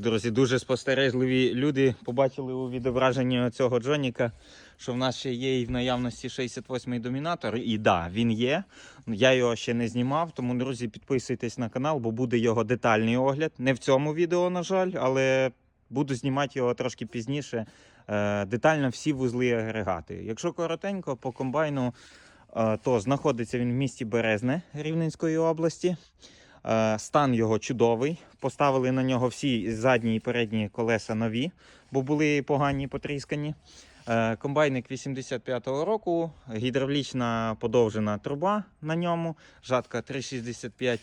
друзі, дуже спостережливі люди побачили у відображенні цього Джоніка, що в нас ще є і в наявності 68-й домінатор. І да, він є. Я його ще не знімав, тому, друзі, підписуйтесь на канал, бо буде його детальний огляд. Не в цьому відео, на жаль, але буду знімати його трошки пізніше. Е, детально всі вузли агрегати. Якщо коротенько, по комбайну, е, то знаходиться він в місті Березне Рівненської області. Е, Стан його чудовий. Поставили на нього всі задні і передні колеса нові, бо були погані потріскані. Е, Комбайник 85-го року, гідравлічна подовжена труба на ньому, жатка 3,65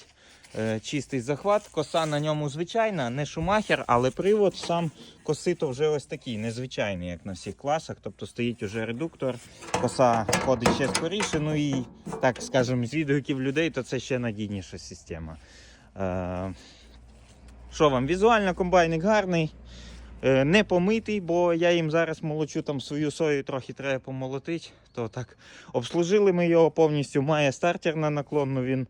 е, чистий захват. Коса на ньому звичайна, не шумахер, але привод сам косито вже ось такий, незвичайний, як на всіх класах. Тобто стоїть уже редуктор, коса ходить ще скоріше. Ну і так скажемо, з відгуків людей, то це ще надійніша система. Е, Що вам? Візуально комбайник гарний. Е, Не помитий, бо я їм зараз молочу там свою сою, трохи треба помолотити. То так обслужили ми його повністю. Має стартер на наклонну він.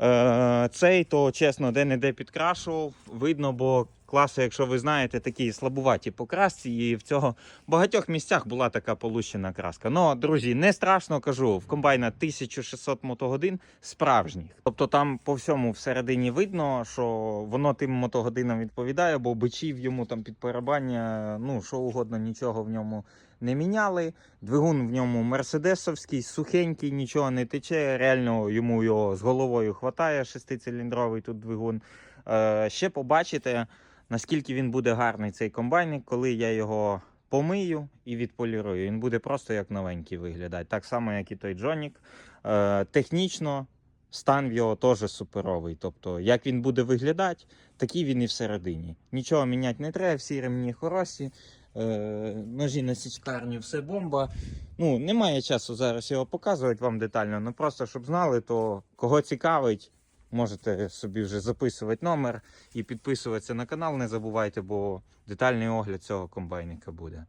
Е, Цей, то чесно, де-не-де підкрашував. Видно, бо класи, якщо ви знаєте, такі слабуваті по і в цього багатьох місцях була така полущена краска. Ну, друзі, не страшно кажу, в комбайна 1600 мотогодин справжніх. Тобто там по всьому всередині видно, що воно тим мотогодинам відповідає, бо бичів йому там під барабання, ну що угодно, нічого в ньому не міняли. Двигун в ньому мерседесовський, сухенький, нічого не тече. Реально йому його з головою хватає, шестициліндровий тут двигун. Е, ще побачите, наскільки він буде гарний цей комбайник, коли я його помию і відполірую. Він буде просто як новенький виглядати. Так само, як і той Джонік. Е, технічно стан в його теж суперовий. Тобто, як він буде виглядати, такий він і всередині. Нічого міняти не треба, всі ремні хороші. Е, ножі на січкарні, все бомба. Ну, немає часу зараз його показувати вам детально, ну просто щоб знали, то кого цікавить, можете собі вже записувати номер і підписуватися на канал. Не забувайте, бо детальний огляд цього комбайника буде.